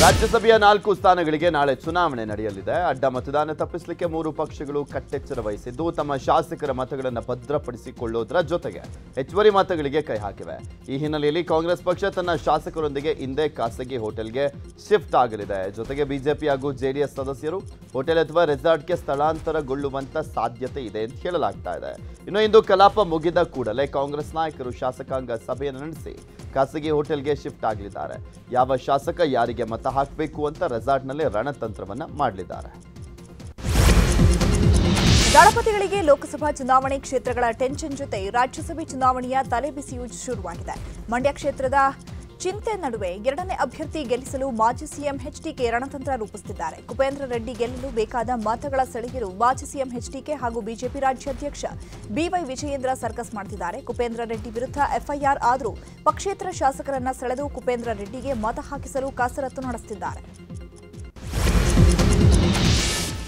ರಾಜ್ಯಸಭೆಯ ನಾಲ್ಕು ಸ್ಥಾನಗಳಿಗೆ ನಾಳೆ ಚುನಾವಣೆ ನಡೆಯಲಿದೆ. ಅಡ್ಡ ಮತದಾನ ತಪ್ಪಿಸಲಿಕ್ಕೆ ಮೂರು ಪಕ್ಷಗಳು ಕಟ್ಟೆಚ್ಚರ ವಹಿಸಿದ್ದು, ತಮ್ಮ ಶಾಸಕರ ಮತಗಳನ್ನು ಭದ್ರಪಡಿಸಿಕೊಳ್ಳುವುದರ ಜೊತೆಗೆ ಹೆಚ್ಚುವರಿ ಮತಗಳಿಗೆ ಕೈ ಹಾಕಿವೆ. ಈ ಹಿನ್ನೆಲೆಯಲ್ಲಿ ಕಾಂಗ್ರೆಸ್ ಪಕ್ಷ ತನ್ನ ಶಾಸಕರೊಂದಿಗೆ ಇಂದೇ ಖಾಸಗಿ ಹೋಟೆಲ್ಗೆ ಶಿಫ್ಟ್ ಆಗಲಿದೆ. ಜೊತೆಗೆ ಬಿಜೆಪಿ ಹಾಗೂ ಜೆಡಿಎಸ್ ಸದಸ್ಯರು ಹೋಟೆಲ್ ಅಥವಾ ರೆಸಾರ್ಟ್ಗೆ ಸ್ಥಳಾಂತರಗೊಳ್ಳುವಂತ ಸಾಧ್ಯತೆ ಇದೆ ಅಂತ ಹೇಳಲಾಗ್ತಾ ಇದೆ. ಇನ್ನು ಇಂದು ಕಲಾಪ ಮುಗಿದ ಕೂಡಲೇ ಕಾಂಗ್ರೆಸ್ ನಾಯಕರು ಶಾಸಕಾಂಗ ಸಭೆಯನ್ನು ನಡೆಸಿ ಖಾಸಗಿ ಹೋಟೆಲ್ಗೆ ಶಿಫ್ಟ್ ಆಗಲಿದ್ದಾರೆ ಯಾವ ಶಾಸಕ ಯಾರಿಗೆ ಮತ ಹಾಕಬೇಕು ಅಂತ ರೆಸಾರ್ಟ್ನಲ್ಲಿ ರಣತಂತ್ರವನ್ನ ಮಾಡಲಿದ್ದಾರೆ. ದಳಪತಿಗಳಿಗೆ ಲೋಕಸಭಾ ಚುನಾವಣೆ ಕ್ಷೇತ್ರಗಳ ಟೆನ್ಷನ್ ಜೊತೆ ರಾಜ್ಯಸಭೆ ಚುನಾವಣೆಯ ತಲೆಬಿಸಿಯೂ ಶುರುವಾಗಿದೆ. ಮಂಡ್ಯ ಕ್ಷೇತ್ರದ ಚಿಂತೆ ನಡುವೆ ಎರಡನೇ ಅಭ್ಯರ್ಥಿ ಗೆಲ್ಲಿಸಲು ಮಾಜಿ ಸಿಎಂ ಎಚ್ಡಿಕೆ ರಣತಂತ್ರ ರೂಪಿಸುತ್ತಿದ್ದಾರೆ. ಕುಪೇಂದ್ರ ರೆಡ್ಡಿ ಗೆಲ್ಲಲು ಬೇಕಾದ ಮತಗಳ ಸೆಳೆಯಲು ಮಾಜಿ ಸಿಎಂ ಎಚ್ಡಿಕೆ ಹಾಗೂ ಬಿಜೆಪಿ ರಾಜ್ಯಾಧ್ಯಕ್ಷ ಬಿವೈ ವಿಜಯೇಂದ್ರ ಸರ್ಕಸ್ ಮಾಡುತ್ತಿದ್ದಾರೆ ಕುಪೇಂದ್ರ ರೆಡ್ಡಿ ವಿರುದ್ಧ ಎಫ್ಐಆರ್ ಆದರೂ ಪಕ್ಷೇತರ ಶಾಸಕರನ್ನ ಸೆಳೆದು ಕುಪೇಂದ್ರ ರೆಡ್ಡಿಗೆ ಮತ ಹಾಕಿಸಲು ಕಸರತ್ತು ನಡೆಸುತ್ತಿದ್ದಾರೆ.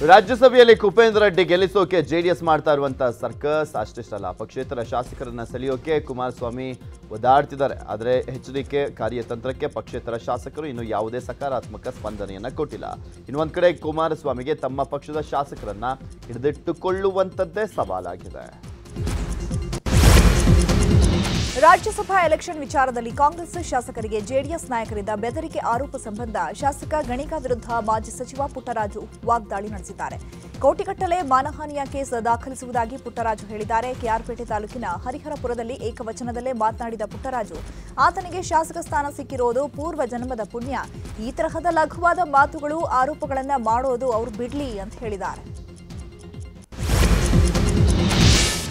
ರಾಜ್ಯಸಭೆಯಲ್ಲಿ ಕುಪೇಂದ್ರ ರೆಡ್ಡಿ ಗೆಲ್ಲಿಸೋಕೆ ಜೆಡಿಎಸ್ ಮಾಡ್ತಾ ಇರುವಂತಹ ಸರ್ಕಸ್, ಅಷ್ಟಿಷ್ಟಲ್ಲ. ಪಕ್ಷೇತರ ಶಾಸಕರನ್ನ ಸೆಳೆಯೋಕೆ ಕುಮಾರಸ್ವಾಮಿ ಒದ್ದಾಡ್ತಿದ್ದಾರೆ. ಆದರೆ ಎಚ್ ಡಿ ಕೆ ಕಾರ್ಯತಂತ್ರಕ್ಕೆ ಪಕ್ಷೇತರ ಶಾಸಕರು ಇನ್ನು ಯಾವುದೇ ಸಕಾರಾತ್ಮಕ ಸ್ಪಂದನೆಯನ್ನ ಕೊಟ್ಟಿಲ್ಲ. ಇನ್ನು ಒಂದ್ ಕಡೆ ಕುಮಾರಸ್ವಾಮಿಗೆ ತಮ್ಮ ಪಕ್ಷದ ಶಾಸಕರನ್ನ ಹಿಡಿದಿಟ್ಟುಕೊಳ್ಳುವಂಥದ್ದೇ ಸವಾಲಾಗಿದೆ. ರಾಜ್ಯಸಭಾ ಎಲೆಕ್ಷನ್ ವಿಚಾರದಲ್ಲಿ ಕಾಂಗ್ರೆಸ್ ಶಾಸಕರಿಗೆ ಜೆಡಿಎಸ್ ನಾಯಕರಿಂದ ಬೆದರಿಕೆ ಆರೋಪ ಸಂಬಂಧ ಶಾಸಕ ಗಣಿಕಾ ವಿರುದ್ಧ ಮಾಜಿ ಸಚಿವ ಪುಟ್ಟರಾಜು ವಾಗ್ದಾಳಿ ನಡೆಸಿದ್ದಾರೆ. ಕೋಟಿಗಟ್ಟಲೆ ಮಾನಹಾನಿಯ ಕೇಸ್ ದಾಖಲಿಸುವುದಾಗಿ ಪುಟ್ಟರಾಜು ಹೇಳಿದ್ದಾರೆ. ಕೆಆರ್ಪೇಟೆ ತಾಲೂಕಿನ ಹರಿಹರಪುರದಲ್ಲಿ ಏಕವಚನದಲ್ಲೇ ಮಾತನಾಡಿದ ಪುಟ್ಟರಾಜು, ಆತನಿಗೆ ಶಾಸಕ ಸ್ಥಾನ ಸಿಕ್ಕಿರೋದು ಪೂರ್ವ ಜನ್ಮದ ಪುಣ್ಯ. ಈ ತರಹದ ಲಘುವಾದ ಮಾತುಗಳು, ಆರೋಪಗಳನ್ನು ಮಾಡೋದು ಅವರು ಬಿಡ್ಲಿ ಅಂತ ಹೇಳಿದ್ದಾರೆ.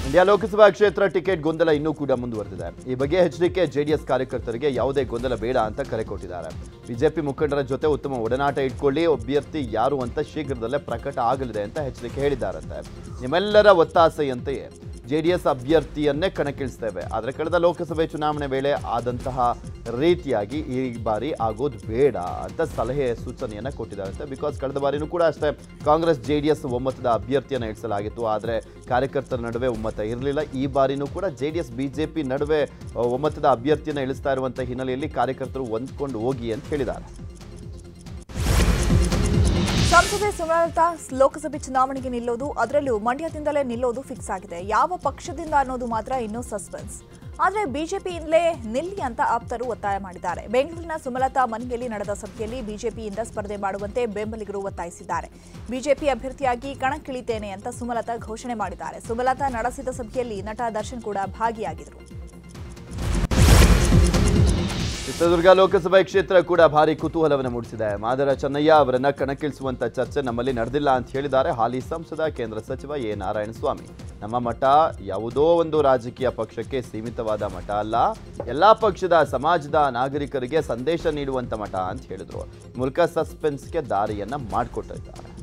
ಮಂಡ್ಯ ಲೋಕಸಭಾ ಕ್ಷೇತ್ರ ಟಿಕೆಟ್ ಗೊಂದಲ ಇನ್ನೂ ಕೂಡ ಮುಂದುವರೆದಿದೆ. ಈ ಬಗ್ಗೆ ಎಚ್ಡಿಕೆ, ಜೆಡಿಎಸ್ ಕಾರ್ಯಕರ್ತರಿಗೆ ಯಾವುದೇ ಗೊಂದಲ ಬೇಡ ಅಂತ ಕರೆ ಕೊಟ್ಟಿದ್ದಾರೆ. ಬಿಜೆಪಿ ಮುಖಂಡರ ಜೊತೆ ಉತ್ತಮ ಒಡನಾಟ ಇಟ್ಕೊಳ್ಳಿ, ಅಭ್ಯರ್ಥಿ ಯಾರು ಅಂತ ಶೀಘ್ರದಲ್ಲೇ ಪ್ರಕಟ ಆಗಲಿದೆ ಅಂತ ಎಚ್ಡಿಕೆ ಹೇಳಿದ್ದಾರಂತೆ. ನಿಮ್ಮೆಲ್ಲರ ಒತ್ತಾಸೆಯಂತೆಯೇ. ಜೆಡಿಎಸ್ ಅಭ್ಯರ್ಥಿಯನ್ನೇ ಕಣಕ್ಕಿಳಿಸ್ತೇವೆ. ಆದರೆ ಕಳೆದ ಲೋಕಸಭೆ ಚುನಾವಣೆ ವೇಳೆ ಆದಂತಹ ರೀತಿಯಾಗಿ ಈ ಬಾರಿ ಆಗೋದು ಬೇಡ ಅಂತ ಸಲಹೆ ಸೂಚನೆಯನ್ನ ಅಂತ ಬಿಕಾಸ್ ಕಳೆದ ಬಾರಿನೂ ಕೂಡ ಅಷ್ಟೇ ಕಾಂಗ್ರೆಸ್ ಜೆ ಡಿ ಎಸ್ ಒಮ್ಮತದ ಅಭ್ಯರ್ಥಿಯನ್ನು ಇಳಿಸಲಾಗಿತ್ತು ಆದರೆ ಕಾರ್ಯಕರ್ತರ ನಡುವೆ ಒಮ್ಮತ ಇರಲಿಲ್ಲ. ಈ ಬಾರಿನೂ ಕೂಡ ಜೆ ಡಿ ಜೆಡಿಎಸ್, ಬಿಜೆಪಿ ನಡುವೆ, ಒಮ್ಮತದ ಅಭ್ಯರ್ಥಿಯನ್ನು ಇಳಿಸ್ತಾ ಇರುವಂಥ ಹಿನ್ನೆಲೆಯಲ್ಲಿ ಕಾರ್ಯಕರ್ತರು ಹೊಂದ್ಕೊಂಡು ಹೋಗಿ ಅಂತ ಹೇಳಿದ್ದಾರೆ. ಸಂಸದೆ ಸುಮಲತಾ ಲೋಕಸಭೆ ಚುನಾವಣೆಗೆ ನಿಲ್ಲೋದು, ಅದರಲ್ಲೂ ಮಂಡ್ಯದಿಂದಲೇ ನಿಲ್ಲೋದು ಫಿಕ್ಸ್ ಆಗಿದೆ. ಯಾವ ಪಕ್ಷದಿಂದ ಅನ್ನೋದು ಮಾತ್ರ ಇನ್ನೂ ಸಸ್ಪೆನ್ಸ್ ಆದರೆ ಬಿಜೆಪಿಯಿಂದಲೇ ನಿಲ್ಲಿ ಅಂತ ಆಪ್ತರು ಒತ್ತಾಯ ಮಾಡಿದ್ದಾರೆ. ಬೆಂಗಳೂರಿನ ಸುಮಲತಾ ಮನೆಯಲ್ಲಿ ನಡೆದ ಸಭೆಯಲ್ಲಿ ಬಿಜೆಪಿಯಿಂದ ಸ್ಪರ್ಧೆ ಮಾಡುವಂತೆ ಬೆಂಬಲಿಗರು ಒತ್ತಾಯಿಸಿದ್ದಾರೆ. ಬಿಜೆಪಿ ಅಭ್ಯರ್ಥಿಯಾಗಿ ಕಣಕ್ಕಿಳಿತೇನೆ ಅಂತ ಸುಮಲತಾ ಘೋಷಣೆ ಮಾಡಿದ್ದಾರೆ. ಸುಮಲತಾ ನಡೆಸಿದ ಸಭೆಯಲ್ಲಿ ನಟ ದರ್ಶನ್ ಕೂಡ ಭಾಗಿಯಾಗಿದ್ದರು. ಚಿತ್ರದುರ್ಗ ಲೋಕಸಭೆ ಕ್ಷೇತ್ರ ಕೂಡ ಭಾರಿ ಕುತೂಹಲವನ್ನು ಮೂಡಿಸಿದೆ. ಮಾದರ ಚೆನ್ನಯ್ಯ ಅವರನ್ನ ಕಣಕ್ಕಿಳಿಸುವಂತ ಚರ್ಚೆ ನಮ್ಮಲ್ಲಿ ನಡೆದಿಲ್ಲ ಅಂತ ಹೇಳಿದ್ದಾರೆ. ಹಾಲಿ ಸಂಸದ, ಕೇಂದ್ರ ಸಚಿವ ಎ. ನಾರಾಯಣಸ್ವಾಮಿ. ನಮ್ಮ ಮಠ ಯಾವುದೋ ಒಂದು ರಾಜಕೀಯ ಪಕ್ಷಕ್ಕೆ ಸೀಮಿತವಾದ ಮಠ ಅಲ್ಲ, ಎಲ್ಲಾ ಪಕ್ಷದ ಸಮಾಜದ ನಾಗರಿಕರಿಗೆ ಸಂದೇಶ ನೀಡುವಂತ ಮಠ ಅಂತ ಹೇಳಿದ್ರು. ಮೂಲಕ ಸಸ್ಪೆನ್ಸ್ಗೆ ದಾರಿಯನ್ನ ಮಾಡಿಕೊಟ್ಟಿದ್ದಾರೆ.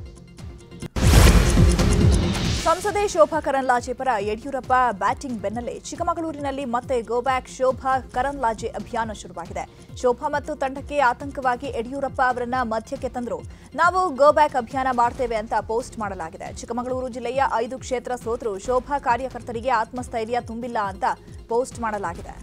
ಸಂಸದೆ ಶೋಭಾ ಕರಂದ್ಲಾಜೆ ಪರ ಯಡಿಯೂರಪ್ಪ ಬ್ಯಾಟಿಂಗ್ ಬೆನ್ನಲ್ಲೇ ಚಿಕ್ಕಮಗಳೂರಿನಲ್ಲಿ ಮತ್ತೆ ಗೋ ಬ್ಯಾಕ್ ಶೋಭಾ ಕರಂದ್ಲಾಜೆ ಅಭಿಯಾನ ಶುರುವಾಗಿದೆ. ಶೋಭಾ ಮತ್ತು ತಂಡಕ್ಕೆ ಆತಂಕವಾಗಿ ಯಡಿಯೂರಪ್ಪ ಅವರನ್ನ ಮಧ್ಯಕ್ಕೆ ತಂದರು. ನಾವು ಗೋ ಬ್ಯಾಕ್ ಅಭಿಯಾನ ಮಾಡ್ತೇವೆ ಅಂತ ಪೋಸ್ಟ್ ಮಾಡಲಾಗಿದೆ. ಚಿಕ್ಕಮಗಳೂರು ಜಿಲ್ಲೆಯ ಐದು ಕ್ಷೇತ್ರ ಸೋತರು. ಶೋಭಾ ಕಾರ್ಯಕರ್ತರಿಗೆ ಆತ್ಮಸ್ಥೈರ್ಯ ತುಂಬಿಲ್ಲ ಅಂತ ಪೋಸ್ಟ್ ಮಾಡಲಾಗಿದೆ.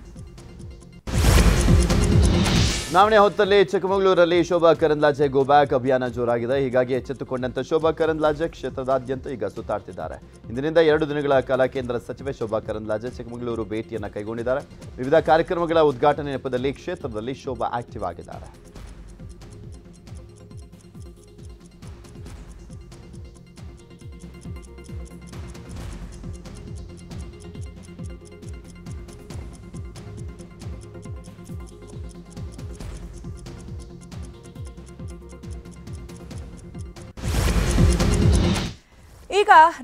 ಚುನಾವಣೆ ಹೊತ್ತಲ್ಲಿ ಚಿಕ್ಕಮಗಳೂರಲ್ಲಿ ಶೋಭಾ ಕರಂದ್ಲಾಜೆ ಗೋ ಬ್ಯಾಕ್ ಅಭಿಯಾನ ಜೋರಾಗಿದೆ. ಹೀಗಾಗಿ ಎಚ್ಚೆತ್ತುಕೊಂಡಂತ ಶೋಭಾ ಕರಂದ್ಲಾಜೆ ಕ್ಷೇತ್ರದಾದ್ಯಂತ ಈಗ ಸುತ್ತಾಡ್ತಿದ್ದಾರೆ. ಇಂದಿನಿಂದ ಎರಡು ದಿನಗಳ ಕಾಲ ಕೇಂದ್ರ ಸಚಿವೆ ಶೋಭಾ ಕರಂದ್ಲಾಜೆ ಚಿಕ್ಕಮಗಳೂರು ಭೇಟಿಯನ್ನು ಕೈಗೊಂಡಿದ್ದಾರೆ. ವಿವಿಧ ಕಾರ್ಯಕ್ರಮಗಳ ಉದ್ಘಾಟನೆ ನೆಪದಲ್ಲಿ ಕ್ಷೇತ್ರದಲ್ಲಿ ಶೋಭಾ ಆಕ್ಟಿವ್ ಆಗಿದ್ದಾರೆ.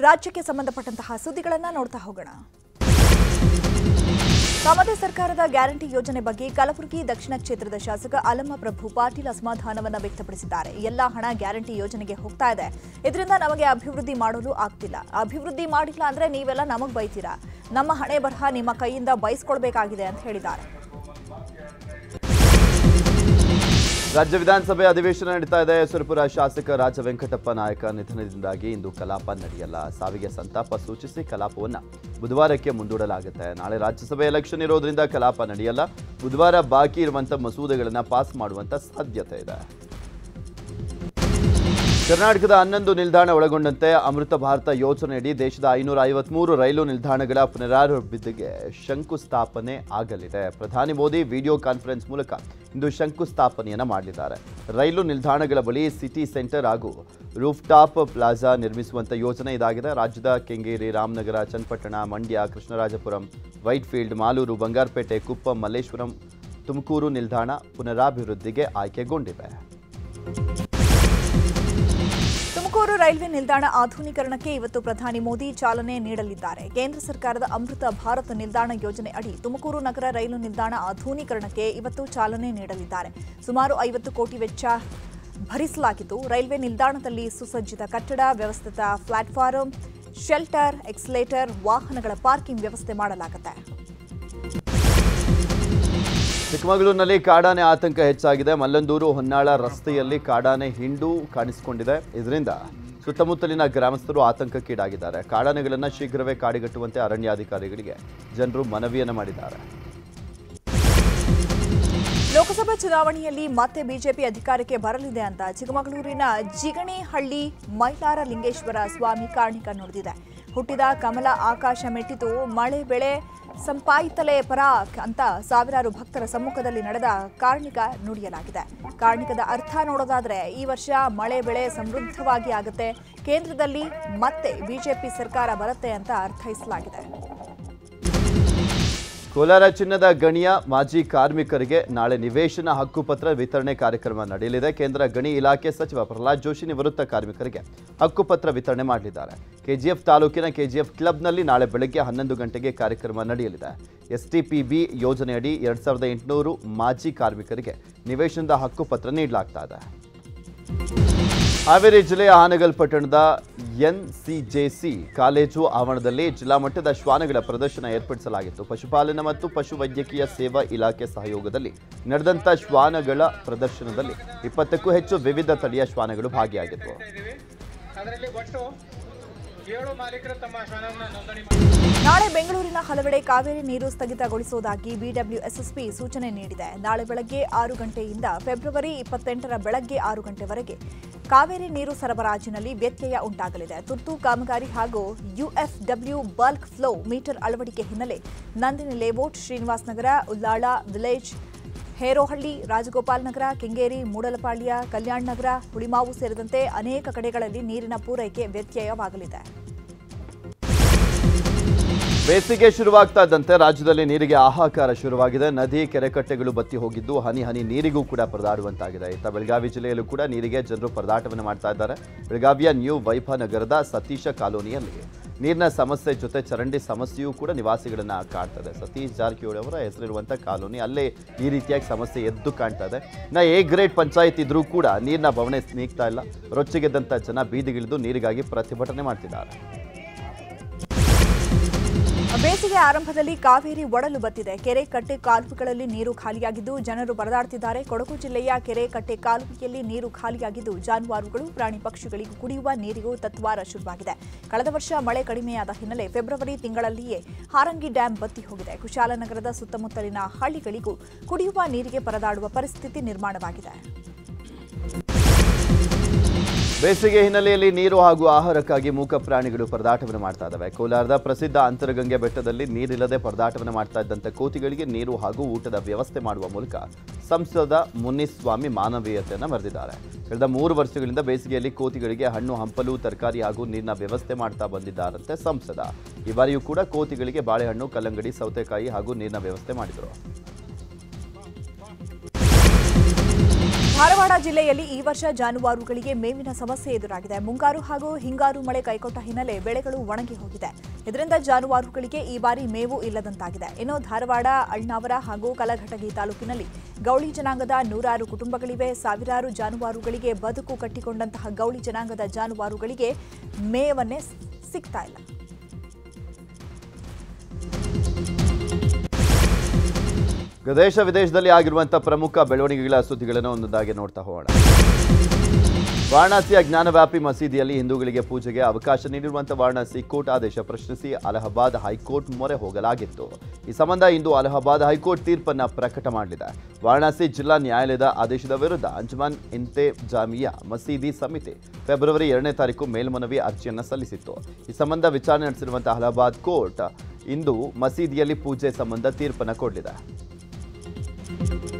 ರಾಜ್ಯಕ್ಕೆ ಸಂಬಂಧಪಟ್ಟಂತಹ ಸುದ್ದಿಗಳನ್ನ ನೋಡ್ತಾ ಹೋಗೋಣ. ತಮ್ಮದೇ ಸರ್ಕಾರದ ಗ್ಯಾರಂಟಿ ಯೋಜನೆ ಬಗ್ಗೆ ಕಲಬುರಗಿ ದಕ್ಷಿಣ ಕ್ಷೇತ್ರದ ಶಾಸಕ ಅಲಮ್ಮ ಪ್ರಭು ಪಾಟೀಲ್ ಅಸಮಾಧಾನವನ್ನು ವ್ಯಕ್ತಪಡಿಸಿದ್ದಾರೆ. ಎಲ್ಲ ಹಣ ಗ್ಯಾರಂಟಿ ಯೋಜನೆಗೆ ಹೋಗ್ತಾ ಇದೆ. ಇದರಿಂದ ನಮಗೆ ಅಭಿವೃದ್ಧಿ ಮಾಡಲು ಆಗ್ತಿಲ್ಲ. ಅಭಿವೃದ್ಧಿ ಮಾಡಿಲ್ಲ ಅಂದ್ರೆ ನೀವೆಲ್ಲ ನಮಗ್ ಬೈತೀರಾ? ನಮ್ಮ ಹಣೆ ಬರಹ ನಿಮ್ಮ ಕೈಯಿಂದ ಬಯಸ್ಕೊಳ್ಬೇಕಾಗಿದೆ ಅಂತ ಹೇಳಿದ್ದಾರೆ. ರಾಜ್ಯ ವಿಧಾನಸಭೆ ಅಧಿವೇಶನ ನಡೀತಾ ಇದೆ. ಸುರಪುರ ಶಾಸಕ ರಾಜ ವೆಂಕಟಪ್ಪ ನಾಯಕ ನಿಧನದಿಂದಾಗಿ ಇಂದು ಕಲಾಪ ನಡೆಯಲ್ಲ. ಸಾವಿಗೆ ಸಂತಾಪ ಸೂಚಿಸಿ ಕಲಾಪವನ್ನು ಬುಧವಾರಕ್ಕೆ ಮುಂದೂಡಲಾಗುತ್ತೆ. ನಾಳೆ ರಾಜ್ಯಸಭೆ ಎಲೆಕ್ಷನ್ ಇರೋದ್ರಿಂದ ಕಲಾಪ ನಡೆಯಲ್ಲ. ಬುಧವಾರ ಬಾಕಿ ಇರುವಂತ ಮಸೂದೆಗಳನ್ನು ಪಾಸ್ ಮಾಡುವಂತ ಸಾಧ್ಯತೆ ಇದೆ. ಕರ್ನಾಟಕದ ಹನ್ನೊಂದು ನಿಲ್ದಾಣ ಒಳಗೊಂಡಂತೆ ಅಮೃತ ಭಾರತ ಯೋಜನೆಯಡಿ ದೇಶದ ಐನೂರ ಐವತ್ಮೂರು ರೈಲು ನಿಲ್ದಾಣಗಳ ಪುನರಾಭಿವೃದ್ಧಿಗೆ ಶಂಕುಸ್ಥಾಪನೆ ಆಗಲಿದೆ. ಪ್ರಧಾನಿ ಮೋದಿ ವಿಡಿಯೋ ಕಾನ್ಫರೆನ್ಸ್ ಮೂಲಕ ಇಂದು ಶಂಕುಸ್ಥಾಪನೆಯನ್ನು ಮಾಡಲಿದ್ದಾರೆ ರೈಲು ನಿಲ್ದಾಣಗಳ ಬಳಿ ಸಿಟಿ ಸೆಂಟರ್ ಹಾಗೂ ರೂಫ್ ಟಾಪ್ ಪ್ಲಾಜಾ ನಿರ್ಮಿಸುವಂತ ಯೋಜನೆ ಇದಾಗಿದೆ. ರಾಜ್ಯದ ಕೆಂಗೇರಿ, ರಾಮನಗರ, ಚನ್ನಪಟ್ಟಣ, ಮಂಡ್ಯ, ಕೃಷ್ಣರಾಜಪುರಂ, ವೈಟ್ಫೀಲ್ಡ್, ಮಾಲೂರು, ಬಂಗಾರಪೇಟೆ, ಕುಪ್ಪಂ, ಮಲ್ಲೇಶ್ವರಂ, ತುಮಕೂರು ನಿಲ್ದಾಣ ಪುನರಾಭಿವೃದ್ಧಿಗೆ ಆಯ್ಕೆಗೊಂಡಿವೆ. ತುಮಕೂರು ರೈಲ್ವೆ ನಿಲ್ದಾಣ ಆಧುನೀಕರಣಕ್ಕೆ ಇವತ್ತು ಪ್ರಧಾನಿ ಮೋದಿ ಚಾಲನೆ ನೀಡಲಿದ್ದಾರೆ. ಕೇಂದ್ರ ಸರ್ಕಾರದ ಅಮೃತ ಭಾರತ ನಿಲ್ದಾಣ ಯೋಜನೆ ಅಡಿ ತುಮಕೂರು ನಗರ ರೈಲು ನಿಲ್ದಾಣ ಆಧುನೀಕರಣಕ್ಕೆ ಇವತ್ತು ಚಾಲನೆ ನೀಡಲಿದ್ದಾರೆ. ಸುಮಾರು ಐವತ್ತು ಕೋಟಿ ವೆಚ್ಚ ಭರಿಸಲಾಗಿದ್ದು, ರೈಲ್ವೆ ನಿಲ್ದಾಣದಲ್ಲಿ ಸುಸಜ್ಜಿತ ಕಟ್ಟಡ, ವ್ಯವಸ್ಥಿತ ಪ್ಲಾಟ್ಫಾರಂ, ಶೆಲ್ಟರ್, ಎಕ್ಸಲೇಟರ್, ವಾಹನಗಳ ಪಾರ್ಕಿಂಗ್ ವ್ಯವಸ್ಥೆ ಮಾಡಲಾಗುತ್ತೆ. ಚಿಕ್ಕಮಗಳೂರಿನಲ್ಲಿ ಕಾಡಾನೆ ಆತಂಕ ಹೆಚ್ಚಾಗಿದೆ. ಮಲ್ಲಂದೂರು ಹೊನ್ನಾಳ ರಸ್ತೆಯಲ್ಲಿ ಕಾಡಾನೆ ಹಿಂಡು ಕಾಣಿಸಿಕೊಂಡಿದೆ. ಇದರಿಂದ ಸುತ್ತಮುತ್ತಲಿನ ಗ್ರಾಮಸ್ಥರು ಆತಂಕಕ್ಕೀಡಾಗಿದ್ದಾರೆ. ಕಾಡಾನೆಗಳನ್ನು ಶೀಘ್ರವೇ ಕಾಡಿಗಟ್ಟುವಂತೆ ಅರಣ್ಯಾಧಿಕಾರಿಗಳಿಗೆ ಜನರು ಮನವಿಯನ್ನು ಮಾಡಿದ್ದಾರೆ. ಲೋಕಸಭಾ ಚುನಾವಣೆಯಲ್ಲಿ ಮತ್ತೆ ಬಿಜೆಪಿ ಅಧಿಕಾರಕ್ಕೆ ಬರಲಿದೆ ಅಂತ ಚಿಕ್ಕಮಗಳೂರಿನ ಜಿಗಣಿಹಳ್ಳಿ ಮೈಲಾರ ಲಿಂಗೇಶ್ವರ ಸ್ವಾಮಿ ಕಾಣಿಕ ನುಡಿದಿದೆ. ಹುಟ್ಟಿದ ಕಮಲ ಆಕಾಶ ಮೆಟ್ಟಿತು ಮಳೆ ಬೆಳೆ ಸಂಪಾಯಿತಲೆ ಪರಾಕ್ ಅಂತ ಸಾವಿರಾರು ಭಕ್ತರ ಸಮ್ಮುಖದಲ್ಲಿ ನಡೆದ ಕಾರ್ಣಿಕ ನುಡಿಯಲಾಗಿದೆ. ಕಾರ್ಣಿಕದ ಅರ್ಥ ನೋಡೋದಾದ್ರೆ ಈ ವರ್ಷ ಮಳೆ ಬೆಳೆ ಸಮೃದ್ಧವಾಗಿ ಆಗುತ್ತೆ. ಕೇಂದ್ರದಲ್ಲಿ ಮತ್ತೆ ಬಿಜೆಪಿ ಸರ್ಕಾರ ಬರುತ್ತೆ ಅಂತ ಅರ್ಥೈಸಲಾಗಿದೆ. ಕೋಲಾರ ಚಿನ್ನದ ಗಣಿಯ ಮಾಜಿ ಕಾರ್ಮಿಕರಿಗೆ ನಾಳೆ ನಿವೇಶನ ಹಕ್ಕುಪತ್ರ ವಿತರಣೆ ಕಾರ್ಯಕ್ರಮ ನಡೆಯಲಿದೆ. ಕೇಂದ್ರ ಗಣಿ ಇಲಾಖೆ ಸಚಿವ ಪ್ರಹ್ಲಾದ್ ಜೋಶಿ ನಿವೃತ್ತ ಕಾರ್ಮಿಕರಿಗೆ ಹಕ್ಕುಪತ್ರ ವಿತರಣೆ ಮಾಡಲಿದ್ದಾರೆ. ಕೆಜಿಎಫ್ ತಾಲೂಕಿನ ಕೆಜಿಎಫ್ ಕ್ಲಬ್ನಲ್ಲಿ ನಾಳೆ ಬೆಳಗ್ಗೆ ಹನ್ನೊಂದು ಗಂಟೆಗೆ ಕಾರ್ಯಕ್ರಮ ನಡೆಯಲಿದೆ. ಎಸ್ಟಿಪಿಬಿ ಯೋಜನೆಯಡಿ ಎರಡ್ ಸಾವಿರದ ಎಂಟುನೂರು ಮಾಜಿ ಕಾರ್ಮಿಕರಿಗೆ ನಿವೇಶನದ ಹಕ್ಕುಪತ್ರ ನೀಡಲಾಗ್ತಾ ಇದೆ. ಹಾವೇರಿ ಜಿಲ್ಲೆಯ ಹಾನಗಲ್ ಪಟ್ಟಣದ ಎನ್ಸಿಜೆಸಿ ಕಾಲೇಜು ಆವರಣದಲ್ಲಿ ಜಿಲ್ಲಾ ಮಟ್ಟದ ಶ್ವಾನಗಳ ಪ್ರದರ್ಶನ ಏರ್ಪಡಿಸಲಾಗಿತ್ತು. ಪಶುಪಾಲನೆ ಮತ್ತು ಪಶುವೈದ್ಯಕೀಯ ಸೇವಾ ಇಲಾಖೆ ಸಹಯೋಗದಲ್ಲಿ ನಡೆದಂಥ ಶ್ವಾನಗಳ ಪ್ರದರ್ಶನದಲ್ಲಿ ಇಪ್ಪತ್ತಕ್ಕೂ ಹೆಚ್ಚು ವಿವಿಧ ತಳಿಯ ಶ್ವಾನಗಳು ಭಾಗಿಯಾಗಿದ್ದವು ನಾಳೆ ಬೆಂಗಳೂರಿನ ಹಲವೆಡೆ ಕಾವೇರಿ ನೀರು ಸ್ಥಗಿತಗೊಳಿಸುವುದಾಗಿ ಬಿಡಬ್ಲ್ಯೂಎಸ್ಎಸ್ಪಿ ಸೂಚನೆ ನೀಡಿದೆ. ನಾಳೆ ಬೆಳಗ್ಗೆ ಆರು ಗಂಟೆಯಿಂದ ಫೆಬ್ರವರಿ ಇಪ್ಪತ್ತೆಂಟರ ಬೆಳಗ್ಗೆ ಆರು ಗಂಟೆವರೆಗೆ ಕಾವೇರಿ ನೀರು ಸರಬರಾಜಿನಲ್ಲಿ ವ್ಯತ್ಯಯ ಉಂಟಾಗಲಿದೆ. ತುರ್ತು ಕಾಮಗಾರಿ ಹಾಗೂ ಯುಎಫ್ಡಬ್ಲ್ಯೂ ಬಲ್ಕ್ ಫ್ಲೋ ಮೀಟರ್ ಅಳವಡಿಕೆ ಹಿನ್ನೆಲೆ ನಂದಿನಿ ಲೇಔಟ್ ಶ್ರೀನಿವಾಸ್ ನಗರ, ಉಲ್ಲಾಳ ವಿಲೇಜ್ ಹೇರೋಹಳ್ಳಿ, ರಾಜಗೋಪಾಲ್ ನಗರ, ಕೆಂಗೇರಿ, ಮೂಡಲಪಾಳ್ಯ, ಕಲ್ಯಾಣ ನಗರ, ಹುಳಿಮಾವು ಸೇರಿದಂತೆ ಅನೇಕ ಕಡೆಗಳಲ್ಲಿ ನೀರಿನ ಪೂರೈಕೆ ವ್ಯತ್ಯಯವಾಗಲಿದೆ. ಬೇಸಿಗೆ ಶುರುವಾಗ್ತಾ ಇದ್ದಂತೆ ರಾಜ್ಯದಲ್ಲಿ ನೀರಿಗೆ ಆಹಾಕಾರ ಶುರುವಾಗಿದೆ. ನದಿ, ಕೆರೆಕಟ್ಟೆಗಳು ಬತ್ತಿ ಹೋಗಿದ್ದು ಹನಿ ಹನಿ ನೀರಿಗೂ ಕೂಡ ಪರದಾಡುವಂತಾಗಿದೆ. ಇತ್ತ ಬೆಳಗಾವಿ ಜಿಲ್ಲೆಯಲ್ಲೂ ಕೂಡ ನೀರಿಗೆ ಜನರು ಪರದಾಟವನ್ನು ಮಾಡ್ತಾ ಇದ್ದಾರೆ. ಬೆಳಗಾವಿಯ ನ್ಯೂ ವೈಭ ನಗರದ ಸತೀಶ ಕಾಲೋನಿಯಲ್ಲಿ ನೀರಿನ ಸಮಸ್ಯೆ ಜೊತೆ ಚರಂಡಿ ಸಮಸ್ಯೆಯೂ ಕೂಡ ನಿವಾಸಿಗಳನ್ನ ಕಾಡ್ತದೆ ಸತೀಶ್ ಜಾರಕಿಹೊಳಿ ಅವರ ಹೆಸರಿರುವಂಥ ಕಾಲೋನಿ, ಅಲ್ಲೇ ಈ ರೀತಿಯಾಗಿ ಸಮಸ್ಯೆ ಎದ್ದು ಕಾಣ್ತಾ ಇದೆ. ನಾ ಎ ಗ್ರೇಡ್ ಪಂಚಾಯತ್ ಇದ್ರೂ ಕೂಡ ನೀರಿನ ಬವಣೆ ನೀಗ್ತಾ ಇಲ್ಲ. ರೊಚ್ಚಿಗೆದ್ದಂಥ ಜನ ಬೀದಿಗಿಳಿದು ನೀರಿಗಾಗಿ ಪ್ರತಿಭಟನೆ ಮಾಡ್ತಿದ್ದಾರೆ. ಬೇಸಿಗೆ ಆರಂಭದಲ್ಲಿ ಕಾವೇರಿ ಒಡಲು ಬತ್ತಿದೆ. ಕೆರೆ ಕಟ್ಟೆ ಕಾಲುವೆಗಳಲ್ಲಿ ನೀರು ಖಾಲಿಯಾಗಿದ್ದು ಜನರು ಬರದಾಡ್ತಿದ್ದಾರೆ. ಕೊಡಗು ಜಿಲ್ಲೆಯ ಕೆರೆ ಕಟ್ಟೆ ಕಾಲುವೆಯಲ್ಲಿ ನೀರು ಖಾಲಿಯಾಗಿದ್ದು ಜಾನುವಾರುಗಳು, ಪ್ರಾಣಿ ಪಕ್ಷಿಗಳಿಗೂ ಕುಡಿಯುವ ನೀರಿಗೂ ತತ್ವಾರ ಶುರುವಾಗಿದೆ. ಕಳೆದ ವರ್ಷ ಮಳೆ ಕಡಿಮೆಯಾದ ಹಿನ್ನೆಲೆ ಫೆಬ್ರವರಿ ತಿಂಗಳಲ್ಲಿಯೇ ಹಾರಂಗಿ ಡ್ಯಾಂ ಬತ್ತಿ ಹೋಗಿದೆ. ಕುಶಾಲನಗರದ ಸುತ್ತಮುತ್ತಲಿನ ಹಳ್ಳಿಗಳಿಗೂ ಕುಡಿಯುವ ನೀರಿಗೆ ಪರದಾಡುವ ಪರಿಸ್ಥಿತಿ ನಿರ್ಮಾಣವಾಗಿದೆ. ಬೇಸಿಗೆ ಹಿನ್ನೆಲೆಯಲ್ಲಿ ನೀರು ಹಾಗೂ ಆಹಾರಕ್ಕಾಗಿ ಮೂಕ ಪ್ರಾಣಿಗಳು ಪರದಾಟವನ್ನು ಮಾಡ್ತಾ ಇದ್ದಾವೆ. ಕೋಲಾರದ ಪ್ರಸಿದ್ಧ ಅಂತರಗಂಗೆ ಬೆಟ್ಟದಲ್ಲಿ ನೀರಿಲ್ಲದೆ ಪರದಾಟವನ್ನು ಮಾಡ್ತಾ ಇದ್ದಂಥ ಕೋತಿಗಳಿಗೆ ನೀರು ಹಾಗೂ ಊಟದ ವ್ಯವಸ್ಥೆ ಮಾಡುವ ಮೂಲಕ ಸಂಸದ ಮುನಿಸ್ವಾಮಿ ಮಾನವೀಯತೆಯನ್ನು ಮರೆದಿದ್ದಾರೆ ಕಳೆದ ಮೂರು ವರ್ಷಗಳಿಂದ ಬೇಸಿಗೆಯಲ್ಲಿ ಕೋತಿಗಳಿಗೆ ಹಣ್ಣು, ಹಂಪಲು, ತರಕಾರಿ ಹಾಗೂ ನೀರಿನ ವ್ಯವಸ್ಥೆ ಮಾಡ್ತಾ ಬಂದಿದ್ದಾರಂತೆ ಸಂಸದ. ಈ ಬಾರಿಯೂ ಕೂಡ ಕೋತಿಗಳಿಗೆ ಬಾಳೆಹಣ್ಣು, ಕಲ್ಲಂಗಡಿ, ಸೌತೆಕಾಯಿ ಹಾಗೂ ನೀರಿನ ವ್ಯವಸ್ಥೆ ಮಾಡಿದರು. ಧಾರವಾಡ ಜಿಲ್ಲೆಯಲ್ಲಿ ಈ ವರ್ಷ ಜಾನುವಾರುಗಳಿಗೆ ಮೇವಿನ ಸಮಸ್ಯೆ ಎದುರಾಗಿದೆ. ಮುಂಗಾರು ಹಾಗೂ ಹಿಂಗಾರು ಮಳೆ ಕೈಕೊಟ್ಟ ಹಿನ್ನೆಲೆ ಬೆಳೆಗಳು ಒಣಗಿ ಹೋಗಿದೆ. ಇದರಿಂದ ಜಾನುವಾರುಗಳಿಗೆ ಈ ಬಾರಿ ಮೇವು ಇಲ್ಲದಂತಾಗಿದೆ. ಇನ್ನು ಧಾರವಾಡ, ಅಳ್ನಾವರ ಹಾಗೂ ಕಲಘಟಗಿ ತಾಲೂಕಿನಲ್ಲಿ ಗೌಳಿ ಜನಾಂಗದ ನೂರಾರು ಕುಟುಂಬಗಳಿವೆ. ಸಾವಿರಾರು ಜಾನುವಾರುಗಳಿಗೆ ಬದುಕು ಕಟ್ಟಿಕೊಂಡಂತಹ ಗೌಳಿ ಜನಾಂಗದ ಜಾನುವಾರುಗಳಿಗೆ ಮೇವನ್ನೇ ಸಿಗ್ತಾ ಇಲ್ಲ. ದೇಶ ವಿದೇಶದಲ್ಲಿ ಆಗಿರುವಂತಹ ಪ್ರಮುಖ ಬೆಳವಣಿಗೆಗಳ ಸುದ್ದಿಗಳನ್ನು ಒಂದೊಂದಾಗಿ ನೋಡ್ತಾ ಹೋಗೋಣ. ವಾರಣಾಸಿಯ ಜ್ಞಾನವ್ಯಾಪಿ ಮಸೀದಿಯಲ್ಲಿ ಹಿಂದೂಗಳಿಗೆ ಪೂಜೆಗೆ ಅವಕಾಶ ನೀಡಿರುವಂತಹ ವಾರಣಾಸಿ ಕೋರ್ಟ್ ಆದೇಶ ಪ್ರಶ್ನಿಸಿ ಅಲಹಾಬಾದ್ ಹೈಕೋರ್ಟ್ ಮೊರೆ ಹೋಗಲಾಗಿತ್ತು. ಈ ಸಂಬಂಧ ಇಂದು ಅಲಹಾಬಾದ್ ಹೈಕೋರ್ಟ್ ತೀರ್ಪನ್ನು ಪ್ರಕಟ ಮಾಡಲಿದೆ ವಾರಣಾಸಿ ಜಿಲ್ಲಾ ನ್ಯಾಯಾಲಯದ ಆದೇಶದ ವಿರುದ್ಧ ಅಂಜುಮಾನ್ ಇಂತೆ ಜಾಮಿಯಾ ಮಸೀದಿ ಸಮಿತಿ ಫೆಬ್ರವರಿ ಎರಡನೇ ತಾರೀಕು ಮೇಲ್ಮನವಿ ಅರ್ಜಿಯನ್ನು ಸಲ್ಲಿಸಿತ್ತು. ಈ ಸಂಬಂಧ ವಿಚಾರಣೆ ನಡೆಸಿರುವಂತಹ ಅಲಹಾಬಾದ್ ಕೋರ್ಟ್ ಇಂದು ಮಸೀದಿಯಲ್ಲಿ ಪೂಜೆ ಸಂಬಂಧ ತೀರ್ಪನ್ನು ಕೊಡಲಿದೆ. Thank you.